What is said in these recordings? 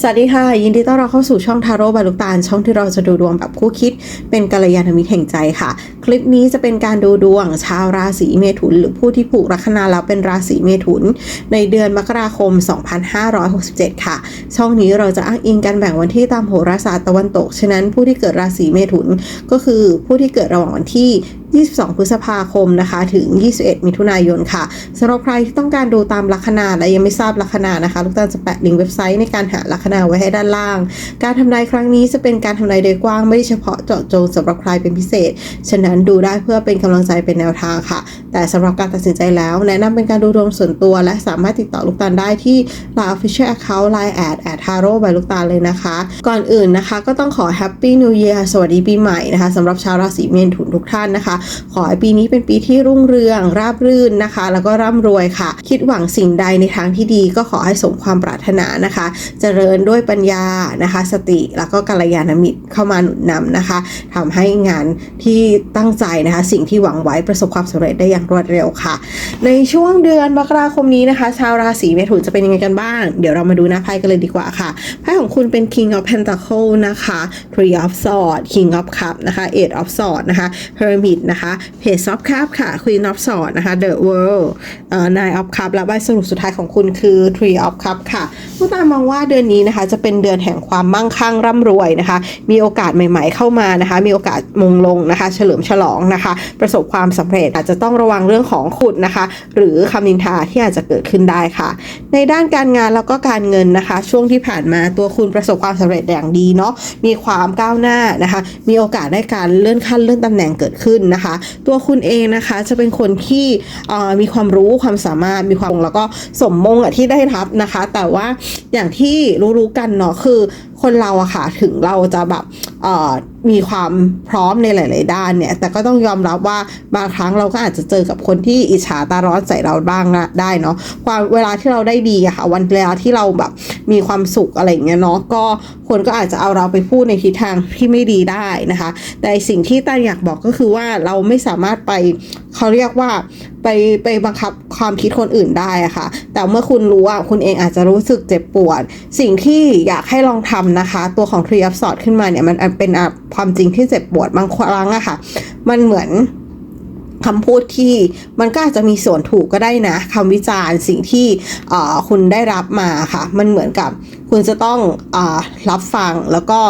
สวัสดีค่ะ ยินดีต้อนรับเข้าสู่ช่องทาโร่บาลูกตาลช่องที่เราจะดูดวงแบบคู่คิด เป็นกัลยาณมิตรแห่งใจค่ะ คลิปนี้จะเป็นการดูดวงชาวราศีเมถุน หรือผู้ที่ผูกลัคนาแล้วเป็นราศีเมถุน ในเดือนมกราคม 2567 ค่ะ ช่องนี้เราจะอ้างอิงการแบ่งวันที่ตามโหราศาสตร์ตะวันตก ฉะนั้นผู้ที่เกิดราศีเมถุนก็คือผู้ที่เกิดระหว่างวันที่22 พฤษภาคมนะคะ ถึง 21 มิถุนายนค่ะสำหรับใครที่ต้องการดูตามลัคนาและยังไม่ทราบลัคนานะคะ ลูกตาลจะแปะลิงก์เว็บไซต์ในการหาลัคนาไว้ให้ด้านล่าง การทำนายครั้งนี้จะเป็นการทำนายโดยกว้างไม่ได้เฉพาะเจาะจงสำหรับใครเป็นพิเศษ ฉะนั้นดูได้เพื่อเป็นกำลังใจเป็นแนวทางค่ะ แต่สำหรับการตัดสินใจแล้ว แนะนำเป็นการดูดวงส่วนตัว และสามารถติดต่อลูกตาลได้ที่ Line Official Account Line แอดแอดทาโร่บายลูกตาลเลยนะคะ ก่อนอื่นนะคะ ก็ต้องขอ Happy New Year สวัสดีปีใหม่นะคะสำหรับชาวราศีเมถุนทุกท่านนะคะขอให้ปีนี้เป็นปีที่รุ่งเรือง ราบรื่นนะคะ แล้วก็ร่ำรวยค่ะ คิดหวังสิ่งใดในทางที่ดีก็ขอให้สมความปรารถนานะคะ เจริญด้วยปัญญานะคะ สติแล้วก็กัลยาณมิตรเข้ามาหนุนนำนะคะทำให้งานที่ตั้งใจนะคะ สิ่งที่หวังไว้ประสบความสำเร็จได้อย่างรวดเร็วค่ะ ในช่วงเดือนมกราคมนี้นะคะ ชาวราศีเมถุนจะเป็นยังไงกันบ้าง เดี๋ยวเรามาดูหน้าไพ่กันเลยดีกว่าค่ะไพ่ของคุณเป็น King of Pentacle นะคะ Three of Swords King of Cup นะคะ Eight of Swords นะคะ Hermit นะคะ Page of Cup ค่ะ Queen of Swords นะคะ The World เอ่อ Nine of Cup และใบสรุปสุดท้ายของคุณคือ Three of Cup ค่ะผู้ตามมองว่าเดือนนี้นะคะจะเป็นเดือนแห่งความมั่งคั่งร่ำรวยนะคะ มีโอกาสใหม่ ๆเข้ามานะคะ มีโอกาสมงลงนะคะ เฉลิมฉลองนะคะ ประสบความสำเร็จอาจจะต้องระวังเรื่องของขุดนะคะ หรือคำนินทาที่อาจจะเกิดขึ้นได้ค่ะ ในด้านการงานแล้วก็การเงินนะคะ ช่วงที่ผ่านมาตัวคุณประสบความสำเร็จอย่างดีเนาะมีความก้าวหน้านะคะ มีโอกาสได้การเลื่อนขั้นเลื่อนตำแหน่งเกิดขึ้นนะคะ ตัวคุณเองนะคะจะเป็นคนที่มีความรู้ความสามารถมีความแล้วก็สมมงอะที่ได้รับนะคะ แต่ว่าอย่างที่รู้ๆกันเนาะคือคนเราอะค่ะถึงเราจะแบบมีความพร้อมในหลาย ๆ ด้านเนี่ย แต่ก็ต้องยอมรับว่าบางครั้งเราก็อาจจะเจอกับคนที่อิจฉาตาร้อนใส่เราบ้างนะได้เนาะความเวลาที่เราได้ดีอะค่ะ วันเวลาที่เราแบบมีความสุขอะไรเงี้ยเนาะก็คนก็อาจจะเอาเราไปพูดในทิศทางที่ไม่ดีได้นะคะ แต่สิ่งที่ตาอยากบอกก็คือว่าเราไม่สามารถไปเขาเรียกว่าไปไปบังคับความคิดคนอื่นได้อะค่ะ แต่เมื่อคุณรู้ว่าคุณเองอาจจะรู้สึกเจ็บปวด สิ่งที่อยากให้ลองทำนะคะ ตัวของทรีอัพสอดขึ้นมาเนี่ยมันเป็นความจริงที่เจ็บปวดบางครั้งอะค่ะ มันเหมือน คำพูดที่มันก็อาจจะมีส่วนถูกก็ได้นะคำวิจารณ์สิ่งที่คุณได้รับมาค่ะ มันเหมือนกับคุณจะต้องอรับฟังแล้วก็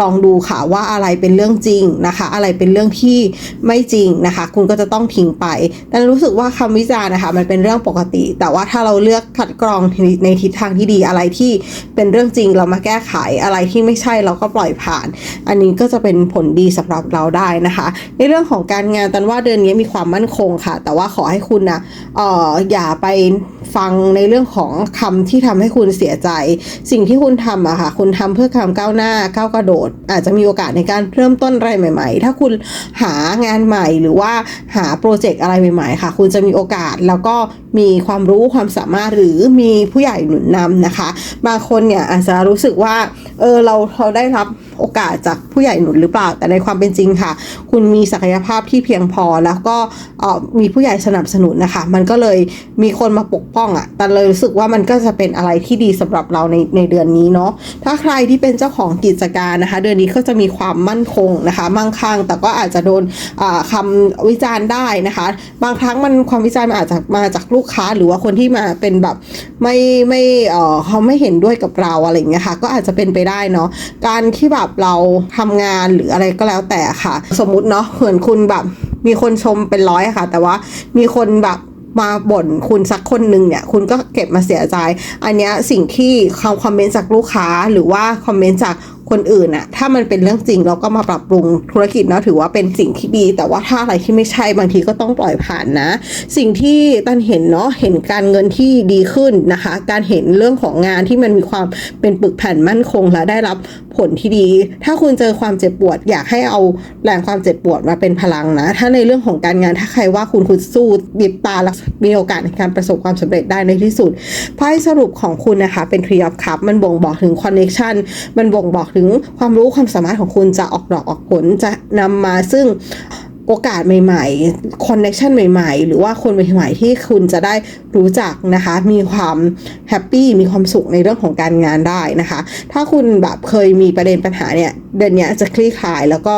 ลองดูค่ะว่าอะไรเป็นเรื่องจริงนะคะ อะไรเป็นเรื่องที่ไม่จริงนะคะ คุณก็จะต้องทิ้งไปแต่รู้สึกว่าคำวิจารณ์นะคะ มันเป็นเรื่องปกติ แต่ว่าถ้าเราเลือกคัดกรองในทิศทางที่ดีอะไรที่เป็นเรื่องจริงเรามาแก้ไขอะไรที่ไม่ใช่เราก็ปล่อยผ่าน อันนี้ก็จะเป็นผลดีสำหรับเราได้นะคะ ในเรื่องของการงานตันว่าเดือนนี้มีความมั่นคงค่ะ แต่ว่าขอให้คุณนะเอ่ออย่าไปฟังในเรื่องของคำที่ทำให้คุณเสียใจ สิ่งที่คุณทำอะค่ะ คุณทำเพื่อความก้าวหน้าก้าวกระโดด อาจจะมีโอกาสในการเริ่มต้นอะไรใหม่ ๆ ถ้าคุณหางานใหม่หรือว่าหาโปรเจกต์อะไรใหม่ ๆ ค่ะ คุณจะมีโอกาสแล้วก็มีความรู้ความสามารถหรือมีผู้ใหญ่หนุนนำนะคะ บางคนเนี่ยอาจจะรู้สึกว่าเออเราเราได้รับโอกาสจากผู้ใหญ่หนุนหรือเปล่า แต่ในความเป็นจริงค่ะ คุณมีศักยภาพที่เพียงพอแล้วก็มีผู้ใหญ่สนับสนุนนะคะ มันก็เลยมีคนมาปกป้องอะ่ะ แต่เลยรู้สึกว่ามันก็จะเป็นอะไรที่ดีสำหรับเราในในเดือนนี้เนาะ ถ้าใครที่เป็นเจ้าของกิจการนะคะ เดือนนี้ก็จะมีความมั่นคงนะคะ มั่งคั่ง แต่ก็อาจจะโดนอ่าคำวิจารณ์ได้นะคะ บางครั้งมันความวิจารณ์มันอาจจะมาจากลูกค้าหรือว่าคนที่มาเป็นแบบไม่ไม่เออเขาไม่เห็นด้วยกับเราอะไรอย่างเงี้ยค่ะ ก็อาจจะเป็นไปได้เนาะ การที่แบบเราทำงานหรืออะไรก็แล้วแต่ค่ะ สมมุติเนาะเหมือนคุณแบบ มีคนชมเป็นร้อยค่ะ แต่ว่ามีคนแบบมาบ่นคุณสักคนหนึ่งเนี่ย คุณก็เก็บมาเสียใจ อันเนี้ยสิ่งที่คำคอมเมนต์จากลูกค้าหรือว่าคอมเมนต์จาก คนอื่นอะถ้ามันเป็นเรื่องจริงเราก็มาปรับปรุงธุรกิจเนาะถือว่าเป็นสิ่งที่ดี แต่ว่าถ้าอะไรที่ไม่ใช่บางทีก็ต้องปล่อยผ่านนะ สิ่งที่ตันเห็นเนาะเห็นการเงินที่ดีขึ้นนะคะ การเห็นเรื่องของงานที่มันมีความเป็นปึกแผ่นมั่นคงและได้รับผลที่ดี ถ้าคุณเจอความเจ็บปวด อยากให้เอาแรงความเจ็บปวดมาเป็นพลังนะ ถ้าในเรื่องของการงานถ้าใครว่าคุณคุณสู้ดิบตาแล้วมีโอกาสในการประสบความสำเร็จได้ในที่สุดไพ่สรุปของคุณนะคะเป็น Tree of Cup มันบ่งบอกถึง connection มันบ่งบอกถึงความรู้ความสามารถของคุณจะออกดอกออกผลจะนำมาซึ่ง โอกาสใหม่ๆคอนเน t ชันใหม่ๆ หรือว่าคนใหม่ๆ ที่คุณจะได้รู้จักนะคะ มีความแฮปปี้ มีความสุขในเรื่องของการงานได้นะคะ ถ้าคุณแบบเคยมีประเด็นปัญหาเนี่ย เดือนนี้จะคลี่คลายแล้วก็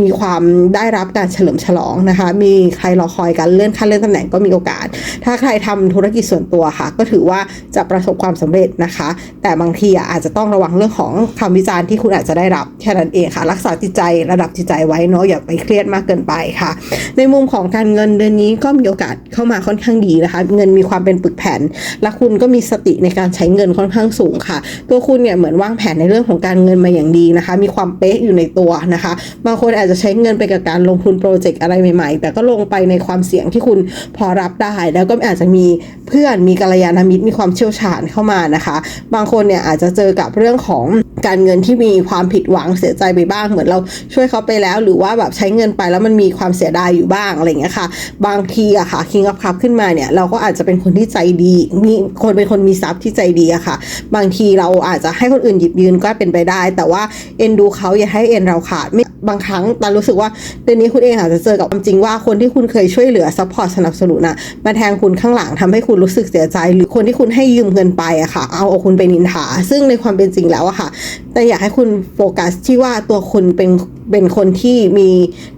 มีความได้รับการเฉลิมฉลองนะคะ มีใครรอคอยการเลื่อนขั้นเลื่อนตำแหน่งก็มีโอกาส ถ้าใครทำธุรกิจส่วนตัวค่ะ ก็ถือว่าจะประสบความสำเร็จนะคะ แต่บางทีอาจจะต้องระวังเรื่องของคำวิจารณ์ที่คุณอาจจะได้รับแค่นั้นเองค่ะ รักษาจิตใจระดับจิตใจไว้เนาะ อย่าไปเครียดมากเกินไปค่ะ ในมุมของการเงินเดือนนี้ก็มีโอกาสเข้ามาค่อนข้างดีนะคะ เงินมีความเป็นปึกแผ่น และคุณก็มีสติในการใช้เงินค่อนข้างสูงค่ะ ตัวคุณเนี่ยเหมือนวางแผนในเรื่องของการเงินมาอย่างดีนะคะ มีความเป๊ะอยู่ในตัวนะคะ บางคนอาจจะใช้เงินไปกับการลงทุนโปรเจกต์อะไรใหม่ๆ แต่ก็ลงไปในความเสี่ยงที่คุณพอรับได้ แล้วก็อาจจะมีเพื่อนมีกัลยาณมิตรมีความเชี่ยวชาญเข้ามานะคะ บางคนเนี่ยอาจจะเจอกับเรื่องของ การเงินที่มีความผิดหวังเสียใจไปบ้างเหมือนเราช่วยเขาไปแล้ว หรือว่าแบบใช้เงินไปแล้วมันมีความเสียดายอยู่บ้างอะไรเงี้ยค่ะ บางทีอะค่ะ King of Cup ขึ้นมาเนี่ยเราก็อาจจะเป็นคนที่ใจดีมีคนเป็นคนมีทรัพย์ที่ใจดีอะค่ะ บางทีเราอาจจะให้คนอื่นหยิบยืนก็เป็นไปได้ แต่ว่าเอ็นดูเขาอย่าให้เอ็นเราขาดไม่ บางครั้งตารู้สึกว่าเดือนนี้คุณเองอาจจะเจอกับความจริงว่าคนที่คุณเคยช่วยเหลือซัพพอร์ตสนับสนุนอะมาแทงคุณข้างหลังทำให้คุณรู้สึกเสียใจ หรือคนที่คุณให้ยืมเงินไปอะค่ะ เอาเอาคุณไปนินทาซึ่งในความเป็นจริงแล้วอะค่ะ แต่อยากให้คุณโฟกัสที่ว่าตัวคุณเป็น เป็นคนที่มี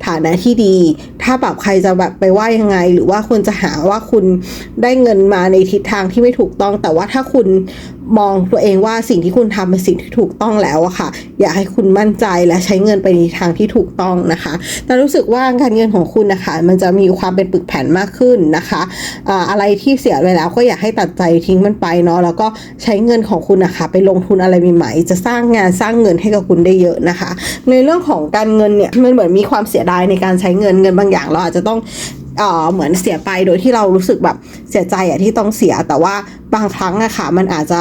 ฐานะที่ดี ถ้าแบบใครจะแบบไปว่ายังไง หรือว่าคุณจะหาว่าคุณได้เงินมาในทิศทางที่ไม่ถูกต้อง แต่ว่าถ้าคุณมองตัวเองว่าสิ่งที่คุณทำเป็นสิ่งที่ถูกต้องแล้วอะค่ะ อยากให้คุณมั่นใจและใช้เงินไปในทางที่ถูกต้องนะคะ แต่รู้สึกว่าการเงินของคุณนะคะ มันจะมีความเป็นปึกแผ่นมากขึ้นนะคะอ่าอะไรที่เสียไปแล้วก็อยากให้ตัดใจทิ้งมันไปเนาะแล้วก็ใช้เงินของคุณนะคะ ไปลงทุนอะไรใหม่ๆจะสร้างงานสร้างเงินให้กับคุณได้เยอะนะคะ ในเรื่องของการเงินเนี่ยมันเหมือนมีความเสียดายในการใช้เงินเงินบางอย่างเราอาจจะต้องเอ่อเหมือนเสียไปโดยที่เรารู้สึกแบบเสียใจอะที่ต้องเสียแต่ว่าบางครั้งอะค่ะมันอาจจะ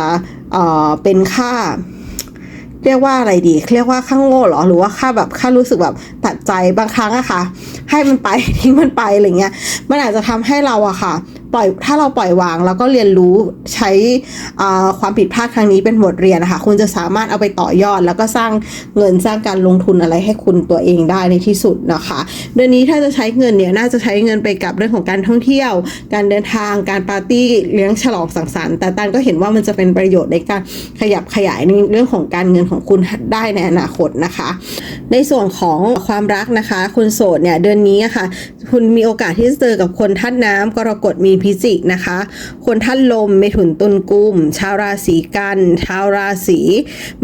เอ่อเป็นค่า เรียกว่าอะไรดี เรียกว่าค่าโง่เหรอหรือว่าค่าแบบค่ารู้สึกแบบตัดใจบางครั้งอะค่ะ ให้มันไปทิ้งมันไปอะไรเงี้ยมันอาจจะทำให้เราอะค่ะ ปล่อยถ้าเราปล่อยวางแล้วก็เรียนรู้ใช้ความผิดพลาดครั้งนี้เป็นบทเรียนนะคะคุณจะสามารถเอาไปต่อยอด แล้วก็สร้างเงินสร้างการลงทุนอะไรให้คุณตัวเองได้ในที่สุดนะคะเดือนนี้ถ้าจะใช้เงินเนี่ยน่าจะใช้เงินไปกับเรื่องของการท่องเที่ยว การเดินทางการปาร์ตี้เลี้ยงฉลองสังสรรค์แต่ตันก็เห็นว่ามันจะเป็นประโยชน์ในการขยับขยายในเรื่องของการเงินของคุณได้ในอนาคตนะคะ ในส่วนของความรักนะคะ คุณโสดเนี่ยเดือนนี้ค่ะ คุณมีโอกาสที่จะเจอกับคนท่านน้ำกรกฎมีพิจิกนะคะ คนท่านลมเมถุนตุลกุม ชาวราศีกัน ชาวราศี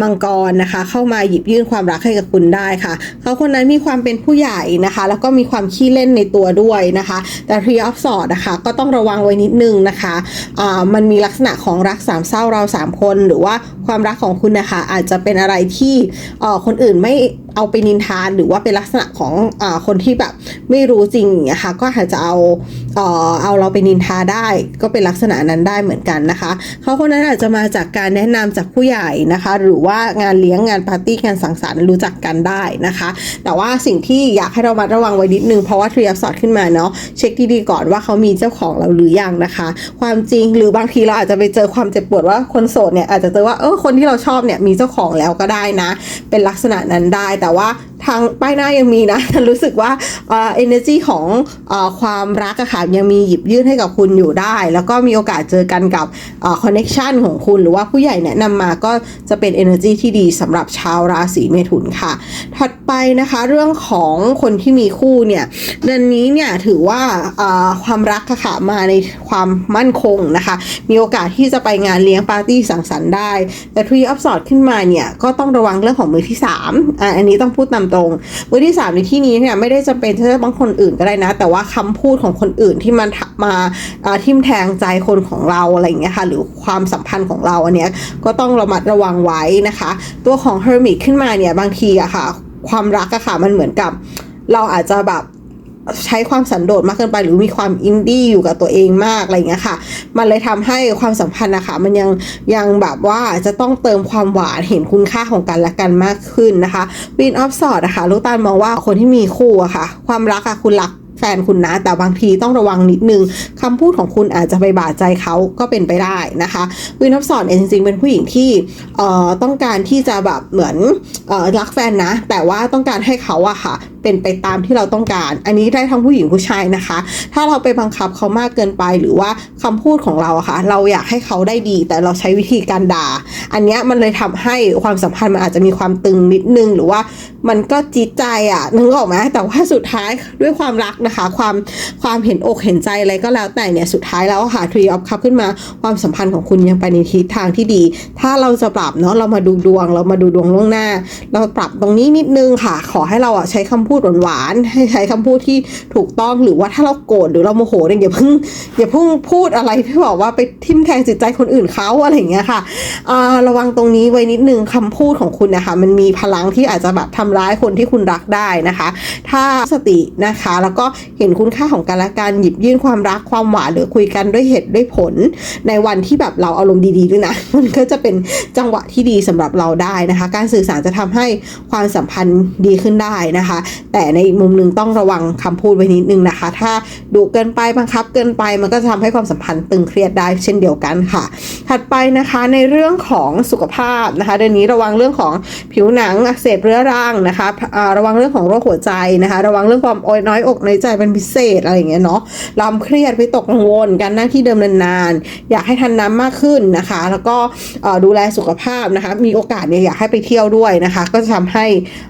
มังกรนะคะ เข้ามาหยิบยื่นความรักให้กับคุณได้ค่ะ เขาคนนั้นมีความเป็นผู้ใหญ่นะคะ แล้วก็มีความขี้เล่นในตัวด้วยนะคะ แต่ Tree of Swords นะคะก็ต้องระวังไว้นิดนึงนะคะอ่ามันมีลักษณะของรักสามเศร้าเราสามคน หรือว่าความรักของคุณนะคะอาจจะเป็นอะไรที่เอ่อคนอื่นไม่ เอาไปนินทานหรือว่าเป็นลักษณะของอคนที่แบบไม่รู้จริงอย่างเงี้ยค่ะก็อาจจะเอาเออเอาเราไปนินทาได้ก็เป็นลักษณะนั้นได้เหมือนกันนะคะเขาคนนั้นอาจจะมาจากการแนะนำจากผู้ใหญ่นะคะ หรือว่างานเลี้ยงงานปาร์ตี้งานสังสรรค์รู้จักกันได้นะคะ แต่ว่าสิ่งที่อยากให้เรามาระวังไว้นิดนึงเพราะว่าทรีอัพสอดขึ้นมาเนาะเช็คดีๆก่อนว่าเขามีเจ้าของเราหรือยังนะคะ ความจริงหรือบางทีเราอาจจะไปเจอความเจ็บปวดว่าคนโสดเนี่ยอาจจะเจอว่าเออคนที่เราชอบเนี่ยมีเจ้าของแล้วก็ได้นะ เป็นลักษณะนั้นได้แต่ว่า ทางป้ายหน้ายังมีนะ รู้สึกว่าเอ่อ energy ของเอ่อความรักอะค่ะยังมีหยิบยื่นให้กับคุณอยู่ได้ แล้วก็มีโอกาสเจอกันกับเอ่อ connection ของคุณ หรือว่าผู้ใหญ่แนะนำมาก็จะเป็น energy ที่ดีสำหรับชาวราศีเมถุนค่ะ ถัดไปนะคะเรื่องของคนที่มีคู่เนี่ยเดือนนี้เนี่ยถือว่าเอ่อความรักอะค่ะมาในความมั่นคงนะคะ มีโอกาสที่จะไปงานเลี้ยงปาร์ตี้สังสรรค์ได้ แต่ Tree of Swords ขึ้นมาเนี่ยก็ต้องระวังเรื่องของมือที่3อะอันนี้ต้องพูดตามตรง มือที่3ในที่นี้เนี่ยไม่ได้จะเป็นแค่บางคนอื่นก็ได้นะ แต่ว่าคำพูดของคนอื่นที่มันมาทิมแทงใจคนของเราอะไรอย่างเงี้ยค่ะหรือความสัมพันธ์ของเราอันเนี้ยก็ต้องระมัดระวังไว้นะคะ ตัวของเฮอร์มิตขึ้นมาเนี่ยบางทีอะค่ะ ความรักอะค่ะมันเหมือนกับเราอาจจะแบบ ใช้ความสันโดษมากเกินไป หรือมีความอินดี้อยู่กับตัวเองมากอะไรเงี้ยค่ะ มันเลยทำให้ความสัมพันธ์นะคะมันยังยังแบบว่าจะต้องเติมความหวานเห็นคุณค่าของกันและกันมากขึ้นนะคะวินออฟสอดนะคะลูกตาลมองว่าคนที่มีคู่อะค่ะ ความรักอะคุณรัก แฟนคุณนะ แต่บางทีต้องระวังนิดนึงคำพูดของคุณอาจจะไปบาดใจเขาก็เป็นไปได้นะคะวินอฟสอนเองจริงๆเป็นผู้หญิงที่เอ่อต้องการที่จะแบบเหมือนเอ่อรักแฟนนะ แต่ว่าต้องการให้เขาอะค่ะ เป็นไปตามที่เราต้องการ อันนี้ได้ทั้งผู้หญิงผู้ชายนะคะ ถ้าเราไปบังคับเขามากเกินไปหรือว่าคำพูดของเราอะค่ะ เราอยากให้เขาได้ดี แต่เราใช้วิธีการด่า อันเนี้ยมันเลยทำให้ความสัมพันธ์มันอาจจะมีความตึงนิดนึง หรือว่ามันก็จิตใจอะนึกออกไหมแต่ว่าสุดท้ายด้วยความรักนะคะ ความความเห็นอกเห็นใจอะไรก็แล้วแต่เนี่ยสุดท้ายแล้วค่ะทรีออฟคัพขึ้นมาความสัมพันธ์ของคุณยังไปในทิศทางที่ดี ถ้าเราจะปรับเนาะเรามาดูดวง เรามาดูดวงล่วงหน้า เราปรับตรงนี้นิดนึงค่ะ ขอให้เราอะใช้คำพูดหวานๆให้ใช้คำพูดที่ถูกต้องหรือว่าถ้าเราโกรธหรือเราโมโหเนี่ยอย่าเพิ่งอย่าเพิ่งพูดอะไรที่บอกว่าไปทิ่มแทงจิตใจคนอื่นเขาอะไรอย่างเงี้ยค่ะอ่าระวังตรงนี้ไว้นิดนึงคำพูดของคุณนะคะ มันมีพลังที่อาจจะแบบทำร้ายคนที่คุณรักได้นะคะ ถ้าสตินะคะ แล้วก็เห็นคุณค่าของการละการหยิบยื่นความรักความหวานหรือคุยกันด้วยเหตุด้วยผล ในวันที่แบบเราอารมณ์ดีๆด้วยนะมันก็จะเป็นจังหวะที่ดีสำหรับเราได้นะคะ การสื่อสารจะทำให้ความสัมพันธ์ดีขึ้นได้นะคะ แต่ในอีกมุมหนึ่งต้องระวังคำพูดไว้นิดนึงนะคะ ถ้าดุเกินไปบังคับเกินไปมันก็จะทำให้ความสัมพันธ์ตึงเครียดได้เช่นเดียวกันค่ะ ถัดไปนะคะในเรื่องของสุขภาพนะคะเดือนนี้ระวังเรื่องของผิวหนังอักเสบเรื้อรังนะคะอ่าระวังเรื่องของโรคหัวใจนะคะ ระวังเรื่องความโอยน้อยอกในใจเป็นพิเศษอะไรอย่างเงี้ยเนาะลำเครียดไปตกกังวลการนั่งที่เดิมนานๆอยากให้ทานน้ำมากขึ้นนะคะ แล้วก็ดูแลสุขภาพนะคะ มีโอกาสเนี่ยอยากให้ไปเที่ยวด้วยนะคะ ก็จะทำให้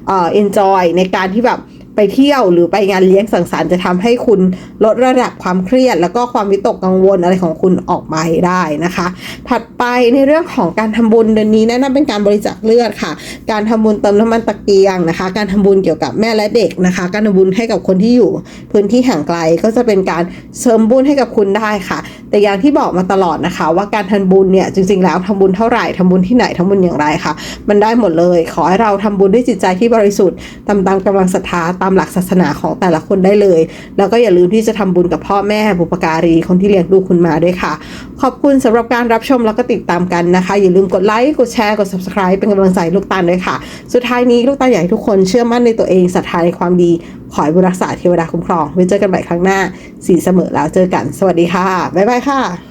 เอ่อ enjoy ในการที่แบบ ไปเที่ยวหรือไปงานเลี้ยงสังสรรค์จะทำให้คุณลดระดับความเครียด แล้วก็ความวิตกกังวลอะไรของคุณออกไปได้นะคะ ถัดไปในเรื่องของการทำบุญเดือนนี้แนะนำเป็นการบริจาคเลือดค่ะ การทำบุญเติมน้ำมันตะเกียงนะคะ การทำบุญเกี่ยวกับแม่และเด็กนะคะ การทำบุญให้กับคนที่อยู่พื้นที่ห่างไกลก็จะเป็นการเสริมบุญให้กับคุณได้ค่ะ แต่อย่างที่บอกมาตลอดนะคะ ว่าการทำบุญเนี่ยจริงๆแล้วทำบุญเท่าไหร่ทำบุญที่ไหนทำบุญอย่างไรค่ะมันได้หมดเลย ขอให้เราทำบุญด้วยจิตใจที่บริสุทธิ์ตามตามกำลังศรัทธาตามหลักศาสนาของแต่ละคนได้เลย แล้วก็อย่าลืมที่จะทำบุญกับพ่อแม่บุปการีคนที่เลี้ยงดูคุณมาด้วยค่ะ ขอบคุณสำหรับการรับชมแล้วก็ติดตามกันนะคะ อย่าลืมกดไลค์กดแชร์กด subscribe เป็นกำลังใจลูกตาลด้วยค่ะ สุดท้ายนี้ลูกตาลอยากให้ทุกคนเชื่อมั่นในตัวเองศรัทธาในความดี ขอให้บุญรักษาเทวดาคุ้มครองไว้เจอกันใหม่ครั้งหน้าสีเสมอแล้วเจอกัน สวัสดีค่ะ บ๊ายบายค่ะ